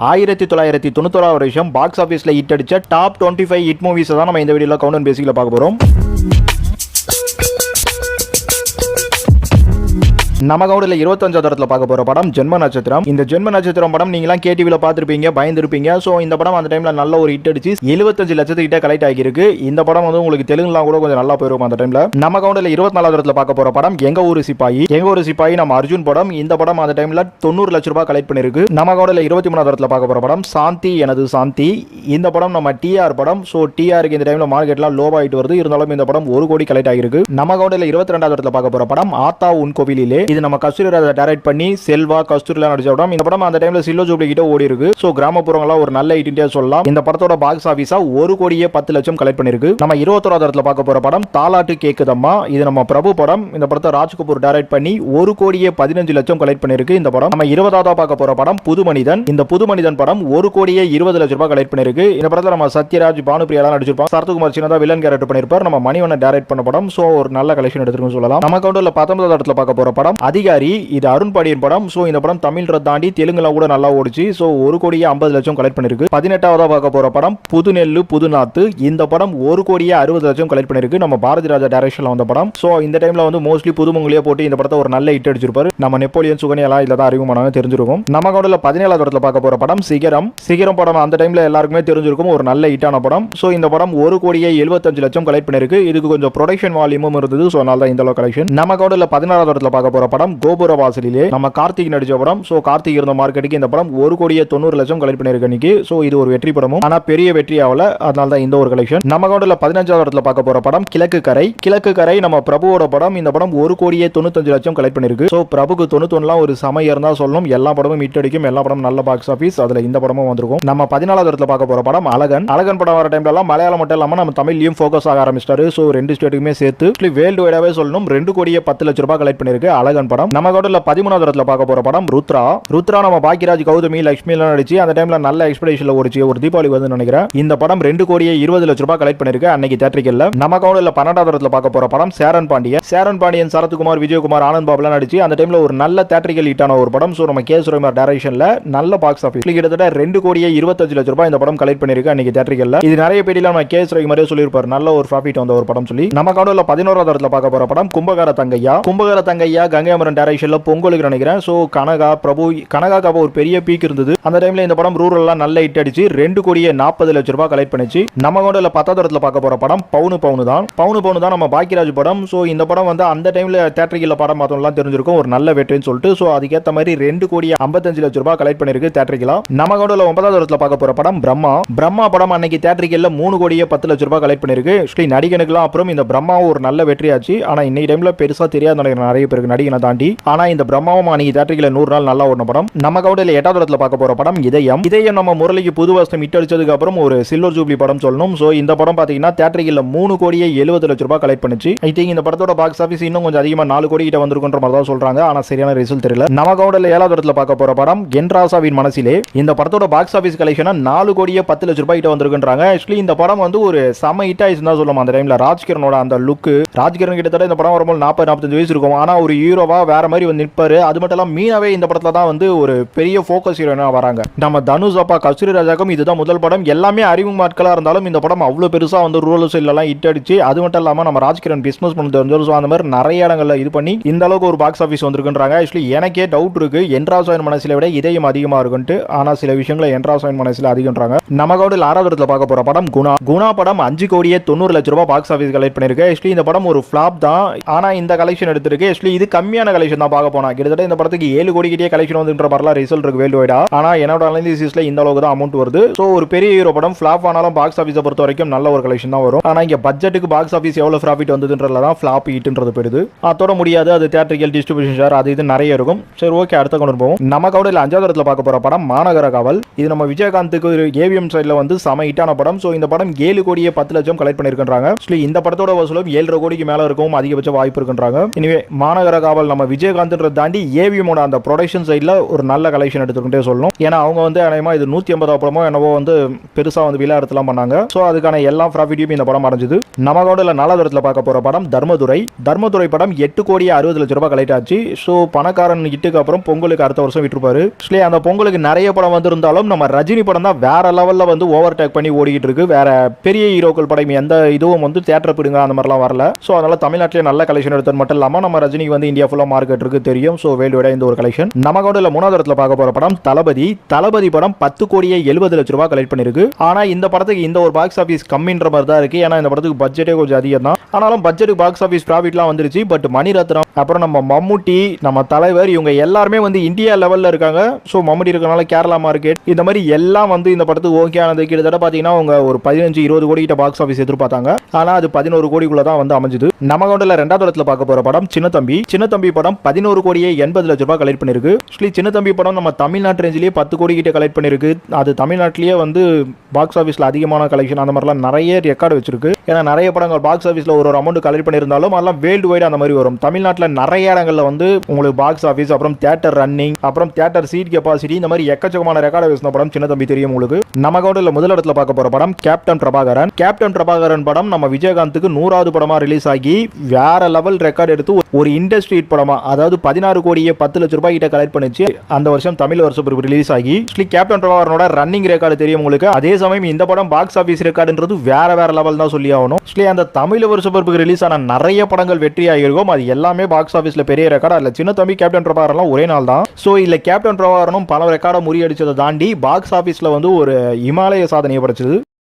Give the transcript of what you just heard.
ஆயிரத்தி தொள்ளாயிரத்தி தொண்ணூத்தோராவது வருஷம் பாக்ஸ் ஆஃபீஸில் ஹிட் அடிச்ச டாப் டுவெண்ட்டி ஃபைவ் ஹிட் மூவிஸை தான் நம்ம இந்த வீடியோவில் கவுண்ட் அண்ட் பேசிக்கில் பார்க்க போகிறோம் நம்ம கவுடில் இருபத்தஞ்சாவது இடத்துல பார்க்க போற படம் ஜென்ம நட்சத்திரம். இந்த ஜென்ம நட்சத்திரம் படம் நீங்களாம் கேடிவில பார்த்துருப்பீங்க பயந்துருப்பீங்க. ஸோ இந்த படம் அந்த டைம்ல நல்ல ஒரு ஹிட் அடிச்சு எழுபத்தஞ்சு லட்சத்துக்கிட்ட கலெக்ட் ஆகியிருக்கு. இந்த படம் வந்து உங்களுக்கு தெலுங்குலாம் கூட கொஞ்சம் நல்லா போயிருக்கும் அந்த டைம்ல நம்ம கவுண்டில் இருபத்தி நாலாவது இடத்துல பார்க்க போற படம் எங்க ஊரு சிப்பாயி. எங்க ஊரு சிப்பாயி நம்ம அர்ஜுன் படம். இந்த படம் அந்த டைம்ல தொண்ணூறு லட்ச ரூபாய் கலெக்ட் பண்ணிருக்கு நம்ம கவுண்டில் இருபத்தி மூணாவது இடத்துல பார்க்க போற படம் சாந்தி எனது சாந்தி. இந்த படம் நம்ம டிஆர் படம். ஸோ டிஆருக்கு இந்த டைம்ல மார்க்கெட்லாம் லோ ஆயிட்டு வருது. இருந்தாலும் இந்த படம் ஒரு கோடி கலெக்ட் ஆகிருக்கு நம்ம கவுண்டில் இருபத்தி ரெண்டாவது இடத்துல பார்க்க போற படம் ஆத்தா உன் கோவிலிலே. இது நம்ம கஸ்தூரி ராஜா டைரக்ட் பண்ணி செல்வா கஸ்தூரிலாம் நடிச்ச படம். இந்த படம் அந்த டைம்ல சில்லோ ஜூப்ளி கிட்ட ஓடி இருக்கு. ஸோ கிராமப்புறங்களா ஒரு நல்ல ஹிட் சொல்லலாம். இந்த படத்தோட பாக்ஸ் ஆஃபீஸா ஒரு கோடியே பத்து லட்சம் கலெக்ட் பண்ணிருக்கு. நம்ம இருபத்தோராவது இடத்துல பார்க்க போற படம் தாலாட்டு கேக்குதம்மா. இது நம்ம பிரபு படம். இந்த படத்தை ராஜ் கபூர் டைரக்ட் பண்ணி ஒரு கோடியே பதினஞ்சு லட்சம் கலெக்ட் பண்ணிருக்கு இந்த படம். நம்ம இருபதாவது பார்க்க போற படம் புது மனிதன். இந்த புது மனிதன் படம் ஒரு கோடியே இருபது லட்ச ரூபாய் கலெக்ட் பண்ணிருக்கு. இந்த படத்தில் நம்ம சத்யராஜ் பானுபிரியாலாம் நடிச்சிருப்பாங்க. சரத்குமார் சின்னதா வில்லன் கேரக்டர் பண்ணிருப்பார். நம்ம மணிவண்ணன் டைரக்ட் பண்ண படம். ஸோ ஒரு நல்ல கலெக்ஷன் எடுத்துருக்குன்னு சொல்லலாம். நம்ம கவுண்டர்ல பத்தொன்பதாவது இடத்துல பார்க்க போற படம் அதிகாரி இது அருண்பாடியின் படம். ஸோ இந்த படம் தமிழ் தாண்டி தெலுங்குல கூட நல்லா ஓடிச்சு. ஸோ ஒரு கோடியே ஐம்பது லட்சம் கலெக்ட் பண்ணிருக்கு. பதினெட்டாவதா பார்க்க போற படம் புது நெல்லு புது நாத்து இந்த படம் ஒரு கோடியே அறுபது லட்சம் கலெக்ட் பண்ணிருக்கு. நம்ம பாரதி ராஜா டைரக்ஷன்ல வந்த படம். ஸோ இந்த டைம்ல வந்து மோஸ்ட்லி புதுமங்கலியே போட்டு இந்த படத்தை ஒரு நல்ல ஹிட் அடிச்சிருப்பாரு. நம்ம நெப்போலியன் சுகனியெல்லாம் இதில் தான் அறிமுகமானவங்க தெரிஞ்சிருக்கும். நம்ம கவுண்டில் பதினேழாவது இடத்துல பார்க்க போற படம் சிகரம். சிகரம் படம் அந்த டைம்ல எல்லாருக்குமே தெரிஞ்சிருக்கும். ஒரு நல்ல ஹிட்டான படம். ஸோ இந்த படம் ஒரு கோடியே எழுபத்தஞ்சு லட்சம் கலெக்ட் பண்ணிருக்கு. இதுக்கு கொஞ்சம் ப்ரொடக்ஷன் வால்யூமும் இருந்தது. ஸோ அதனால தான் இந்த அளவு கலெக்ஷன் நம்ம கவுண்டில் பதினாறாவது இடத்துல பார்க்க போற படம் கோபுர வாசலிலே. நம்ம கார்த்திக் நடிச்ச படம். ஸோ கார்த்திக் இருந்த மார்க்கெட்டுக்கு இந்த படம் ஒரு கோடியே தொண்ணூறு லட்சம் கலெக்ட் பண்ணிருக்கு இன்னைக்கு ஸோ இது ஒரு வெற்றி படமும். ஆனா பெரிய வெற்றி ஆகல. அதனால தான் இந்த ஒரு கலெக்ஷன் நம்ம கவுண்டில் பதினஞ்சாவது இடத்துல பார்க்க போற படம் கிழக்கு கரை. கிழக்கு கரை நம்ம பிரபுவோட படம். இந்த படம் ஒரு கோடியே தொண்ணூத்தஞ்சு லட்சம் கலெக்ட் பண்ணிருக்கு ஸோ பிரபுக்கு தொண்ணூத்தொன்னுலாம் ஒரு சமயம் இருந்தா சொல்லணும். எல்லா படமும் இட்டடிக்கும் அடிக்கும். எல்லா படமும் நல்ல பாக்ஸ் ஆஃபீஸ் அதுல இந்த படமும் வந்திருக்கும். நம்ம பதினாலாவது இடத்துல பார்க்க போற படம் அழகன். அழகன் படம் வர டைம்ல எல்லாம் மலையாளம் மட்டும் இல்லாம நம்ம தமிழ்லயும் ஃபோக்கஸ் ஆக ஆரம்பிச்சிட்டாரு. ஸோ ரெண்டு ஸ்டேட்டுக்குமே சேர்த்து. வேர்ல்டு வைடாவே சொல்லணும். ரெண்டு கோடியே பத்து லட்ச ரூபாய் கலெக்ட் பண்ணிருக்கு அழகன். படம். நம்ம கூட பதிமூணாவது இடத்துல பார்க்க போற படம் ருத்ரா. ருத்ரா நம்ம பாக்கியராஜ் கௌதமி லட்சுமி எல்லாம் நடிச்சு அந்த டைம்ல நல்ல எக்ஸ்பெக்டேஷன்ல ஓடிச்சு ஒரு தீபாவளி வந்து நினைக்கிறேன். இந்த படம் ரெண்டு கோடியே இருபது லட்ச ரூபாய் கலெக்ட் பண்ணிருக்கு அன்னைக்கு தேட்டரிக்கல்ல நம்ம கவுண்டில் பன்னெண்டாவது இடத்துல பார்க்க போற படம் சேரன் பாண்டியன். சேரன் பாண்டியன் சரத்குமார் விஜயகுமார் ஆனந்த் பாபுலாம் நடிச்சு அந்த டைம்ல ஒரு நல்ல தேட்டரிக்கல் ஹிட்டான ஒரு படம். ஸோ நம்ம கே. சுரமார் டைரக்ஷன்ல நல்ல பாக்ஸ் ஆஃபீஸ் கிட்டத்தட்ட ரெண்டு கோடியே இருபத்தஞ்சு லட்ச ரூபாய் இந்த படம் கலெக்ட் பண்ணிருக்கு அன்னைக்கு தேட்டரிக்கல்ல இது நிறைய பேடியில் நம்ம கே. சுரகுமாரே சொல்லியிருப்பார். நல்ல ஒரு ப்ராஃபிட் வந்த ஒரு படம் சொல்லி. நம்ம கவுண்டில் பதினோராவது இடத்துல பார்க்க போற படம் கும்பகார தங்கையா. கும்பகார தங்கையா கங்கை அமரன் டைரக்ஷன்ல பொங்கலுக்கு நினைக்கிறேன். ஸோ கனகா பிரபு கனகாக்கு அப்போ ஒரு பெரிய பீக் இருந்தது. அந்த டைம்ல இந்த படம் ரூரல்லாம் நல்ல ஹிட் அடிச்சு ரெண்டு கோடியே நாற்பது லட்ச ரூபாய் கலெக்ட் பண்ணிச்சு. நம்ம கவுண்டில் பத்தாவது இடத்துல பார்க்க போற படம் பவுனு பவுனு தான். பவுனு பவுனு தான் நம்ம பாக்கியராஜ் படம். ஸோ இந்த படம் வந்து அந்த டைம்ல தேட்டரிக்கில் படம் பார்த்தோம்லாம் தெரிஞ்சிருக்கும். ஒரு நல்ல வெற்றின்னு சொல்லிட்டு. ஸோ அதுக்கேற்ற மாதிரி ரெண்டு கோடியே ஐம்பத்தஞ்சு லட்ச ரூபாய் கலெக்ட் பண்ணிருக்கு தேட்டரிக்கலா நம்ம கவுண்டில் ஒன்பதாவது இடத்துல பார்க்க போற படம் பிரம்மா. பிரம்மா படம் அன்னைக்கு தேட்டரிக்கல்ல மூணு கோடியே பத்து லட்ச ரூபாய் கலெக்ட் பண்ணிருக்கு. ஸ்ரீ நடிகனுக்குலாம் அப்புறம் இந்த பிரம்மாவும் ஒரு நல்ல வெற்றியாச்சு. ஆனால் இன்னைக்கு டைம்ல பெருசாக தெரியாத நினைக்கிற நிறைய பேருக்கு நடிகனை தாண்டி ஆனா இந்த பிரம்மாவும் அன்னைக்கு தேட்டரிக்கல நூறு நாள் நல்லா ஓடின படம் நம்ம கவுண்டில் எட்டாவது இடத்துல பார்க்க போற படம் இதயம். இதயம் நம்ம முரளிக்கு புது வருஷம் இட்டடிச்சதுக்கு அப்புறம் ஒரு சில்வர் ஜூப்ளி படம் சொல்லணும். ஸோ இந்த படம் பாத்தீங்கன்னா தேட்டரிக்கல மூணு கோடியே எழுபது லட்ச ரூபாய் கலெக்ட் பண்ணுச்சு. ஐ திங்க் இந்த படத்தோட பாக்ஸ் ஆஃபீஸ் இன்னும் கொஞ்சம் அதிகமா நாலு கோடி கிட்ட வந்திருக்குன்ற மாதிரி தான் சொல்றாங்க. ஆனா சரியான ரிசல்ட் தெரியல. நம்ம கவுண்டில் ஏழாவது இடத்துல பார்க்க போற படம் கென்ராசாவின் மனசிலே. இந்த படத்தோட பாக்ஸ் ஆஃபீஸ் கலெக்ஷன் நாலு கோடியே பத்து லட்ச ரூபாய் கிட்ட வந்திருக்குன்றாங்க. ஆக்சுவலி இந்த படம் வந்து ஒரு செம ஹிட் ஆயிடுச்சு தான் சொல்லலாம் அந்த டைம்ல ராஜ்கிரனோட அந்த லுக் ராஜ்கிரன் கிட்டத்தட்ட இந்த படம் வரும்போது நாற்பது நாற்பத்தஞ்சு வயசு இருக்கும். ஆனா ஒரு ஹீரோவா வேற மாதிரி வந்து நிற்பாரு அது மட்டும் இல்லாம மீனாவே இந்த படத்துல தான் வந்து ஒரு பெரிய ஃபோக்கஸ் ஹீரோனா வராங்க. நம்ம தனுஷ் அப்பா கஸ்தூரி ராஜாக்கும் இதுதான் முதல் படம். எல்லாமே அறிமுகமாட்களா இருந்தாலும் இந்த படம் அவ்வளவு பெருசா வந்து ரூரல் சைட்லலாம் ஹிட் அடிச்சு அது மட்டும் இல்லாமல் நம்ம ராஜ்கிரண் பிஸ்னஸ் பண்ணது தெரிஞ்சவர் ஸோ அந்த மாதிரி நிறைய இடங்களில் இது பண்ணி இந்த அளவுக்கு ஒரு பாக்ஸ் ஆஃபீஸ் வந்திருக்குன்றாங்க. ஆக்சுவலி எனக்கே டவுட் இருக்கு. என்ராசாயின் மனசில விட இதயம் அதிகமா இருக்குன்ட்டு. ஆனால் சில விஷயங்களை என்ராசாயின் மனசில் அதிகம்ன்றாங்க நம்ம கவுடில் ஆறாவது இடத்துல பார்க்க போற படம் குணா. குணா படம் அஞ்சு கோடியே தொண்ணூறு லட்ச ரூபாய் பாக்ஸ் ஆஃபீஸ் கலெக்ட் பண்ணிருக்கு. ஆக்சுவலி இந்த படம் ஒரு ஃபிளாப் தான். ஆனால் இந்த கலெக்ஷன் எடுத்திருக்கு. ஆக்சுவலி இது கம்மி கம்மியான கலெக்ஷன் தான் பார்க்க போனா. கிட்டத்தட்ட இந்த படத்துக்கு ஏழு கோடி கிட்டே கலெக்ஷன் வந்துன்ற மாதிரிலாம் ரிசல்ட் இருக்கு வேல்டு வைடா ஆனா என்னோட அனலிசிஸ்ல இந்த அளவுக்கு தான் அமௌண்ட் வருது. ஸோ ஒரு பெரிய ஹீரோ படம் ஃபிளாப் ஆனாலும் பாக்ஸ் ஆஃபீஸை பொறுத்த வரைக்கும் நல்ல ஒரு கலெக்ஷன் தான் வரும். ஆனா இங்க பட்ஜெட்டுக்கு பாக்ஸ் ஆஃபீஸ் எவ்வளவு ப்ராஃபிட் வந்ததுன்றதுல தான் ஃபிளாப் ஹிட்ன்றது போயிடுது அதோட முடியாது. அது தேட்டரிக்கல் டிஸ்ட்ரிபியூஷன் ஷேர் அது இது நிறைய இருக்கும். சரி ஓகே அடுத்த கொண்டு போவோம். நம்ம கவுடையில் அஞ்சாவது இடத்துல பார்க்க போற படம் மாநகர காவல். இது நம்ம விஜயகாந்துக்கு ஒரு ஏவிஎம் சைடில் வந்து செம ஹிட்டான படம். ஸோ இந்த படம் ஏழு கோடியே பத்து லட்சம் கலெக்ட் பண்ணிருக்கிறாங்க இந்த படத்தோட வசூலம் ஏழரை கோடிக்கு மேல இருக்கவும் அதிகபட்ச வாய்ப்பு இருக்குன்றாங்க. இனிவே மாநகர காவல் தகவல் நம்ம விஜயகாந்த்ன்றதை தாண்டி ஏவிஎமோட அந்த ப்ரொடக்ஷன் சைடில் ஒரு நல்ல கலெக்ஷன் எடுத்துக்கிட்டே சொல்லணும். ஏன்னா அவங்க வந்து அநேகமாக இது நூற்றி ஐம்பதாவது படமோ என்னவோ வந்து பெருசாக வந்து விழா எடுத்துலாம் பண்ணாங்க. ஸோ அதுக்கான எல்லா ப்ராஃபிட்டையும் இந்த படம் அடைஞ்சது நம்ம கவுண்டில் நாலாவது பார்க்க போகிற படம் தர்மதுரை. தர்மதுரை படம் எட்டு கோடியே அறுபது லட்ச ரூபாய் கலெக்ட் ஆச்சு. ஸோ பணக்காரன் இட்டுக்கு அப்புறம் பொங்கலுக்கு அடுத்த வருஷம் விட்டுருப்பாரு. ஆக்சுவலி அந்த பொங்கலுக்கு நிறைய படம் வந்திருந்தாலும் நம்ம ரஜினி படம் தான் வேற லெவலில் வந்து ஓவர் டேக் பண்ணி ஓடிக்கிட்டு இருக்கு. வேற பெரிய ஹீரோக்கள் படம் எந்த இதுவும் வந்து தேட்டர் பிடுங்க அந்த மாதிரிலாம் வரல. ஸோ அதனால தமிழ்நாட்டிலே நல்ல கலெக்ஷன் எடுத்தது மட்டும் இல்லாமல் நம்ம ரஜினிக்கு வந்து இந்தியா ஃபுல்லாக மார்க்கெட் இருக்கு தெரியும். ஸோ வேல்டுவேடாக விட இந்த ஒரு கலெக்ஷன் நம்ம கவுண்டில் மூணாவது இடத்துல பார்க்க போகிற படம் தளபதி. தளபதி படம் பத்து கோடியே எழுபது லட்ச ரூபாய் கலெக்ட் பண்ணிருக்கு. ஆனால் இந்த படத்துக்கு இந்த ஒரு பாக்ஸ் ஆஃபீஸ் கம்மின்ற மாதிரி தான் இருக்கு. ஏன்னா இந்த படத்துக்கு பட்ஜெட்டே கொஞ்சம் அதிகம் தான் ஆனாலும் பட்ஜெட்டுக்கு பாக்ஸ் ஆஃபீஸ் ப்ராஃபிட்லாம் வந்துருச்சு. பட் மணிரத்னம் அப்புறம் நம்ம மம்முட்டி நம்ம தலைவர் இவங்க எல்லாருமே வந்து இந்தியா லெவலில் இருக்காங்க. ஸோ மம்முட்டி இருக்கனால கேரளா மார்க்கெட் இந்த மாதிரி எல்லாம் வந்து இந்த படத்துக்கு ஓகே ஆனது. கிட்டத்தட்ட பார்த்தீங்கன்னா அவங்க ஒரு பதினஞ்சு இருபது கோடி கிட்ட பாக்ஸ் ஆஃபீஸ் எதிர்பார்த்தாங்க. ஆனால் அது பதினோரு கோடிக்குள்ள தான் வந்து அமைஞ்சது. நம்ம கவுண்டில் ரெண்டாவது இடத்துல பார்க்க போகிற படம் சின்ன தம்பி சின்ன தம்பி படம் பதினோரு கோடியே எண்பது லட்ச ரூபாய் கலெக்ட் பண்ணிருக்கு. ஆக்சுவலி சின்ன தம்பி படம் நம்ம தமிழ்நாட்டு ரேஞ்சிலேயே பத்து கோடி கிட்ட கலெக்ட் பண்ணிருக்கு. அது தமிழ்நாட்டிலேயே வந்து பாக்ஸ் ஆஃபீஸில் அதிகமான கலெக்ஷன் அந்த மாதிரிலாம் நிறைய ரெக்கார்டு வச்சிருக்கு. ஏன்னா நிறைய படங்கள் பாக்ஸ் ஆஃபீஸில் ஒரு ஒரு அமௌண்ட் கலெக்ட் பண்ணியிருந்தாலும் அதெல்லாம் வேர்ல்டு வைடு அந்த மாதிரி வரும். தமிழ்நாட்டில் நிறைய இடங்கள்ல வந்து உங்களுக்கு பாக்ஸ் ஆஃபீஸ் அப்புறம் தியேட்டர் ரன்னிங் அப்புறம் தியேட்டர் சீட் கெப்பாசிட்டி இந்த மாதிரி எக்கச்சக்கமான ரெக்கார்டு பேசின படம் சின்ன தம்பி தெரியும் உங்களுக்கு. நம்ம கவுண்டில் முதல் இடத்துல பார்க்க போற படம் கேப்டன் பிரபாகரன் கேப்டன் பிரபாகரன் படம் நம்ம விஜயகாந்துக்கு நூறாவது படமா ரிலீஸ் ஆகி வேற லெவல் ரெக்கார்டு எடுத்து ஒரு இண்டஸ்ட்ரி ஹிட் படமா அதாவது பதினாறு கோடியே பத்து லட்ச ரூபாய் கிட்ட கலெக்ட் பண்ணிச்சு. அந்த வருஷம் தமிழ் வருஷம் ரிலீஸ் ஆகி ஆக்சுவலி கேப்டன் பிரபாகரனோட ரன்னிங் ரெக்கார்டு தெரியும் உங்களுக்கு. அதே சமயம் இந்த படம் பாக்ஸ் ஆஃபீஸ் ரெக்கார்டுன்றது வேற வேற லெவல் தான் சொல்லி ஆகணும். ஆக்சுவலி அந்த தமிழ் வருஷப்பிறப்புக்கு ரிலீஸ் ஆன நிறைய படங்கள் வெற்றி ஆகியிருக்கும் அது எல்லாமே பாக்ஸ் ஆஃபீஸ்ல பெரிய ரெக்கார்டு இல்ல. சின்ன தம்பி கேப்டன் பிரபாகரன்லாம் ஒரே நாள் தான். ஸோ இல்ல கேப்டன் பிரபாகரனும் பல ரெக்கார்டை முறியடிச்சதை தாண்டி பாக்ஸ் ஆஃபீஸ்ல வந்து ஒரு இமாலய சாதனையை படைச்சது.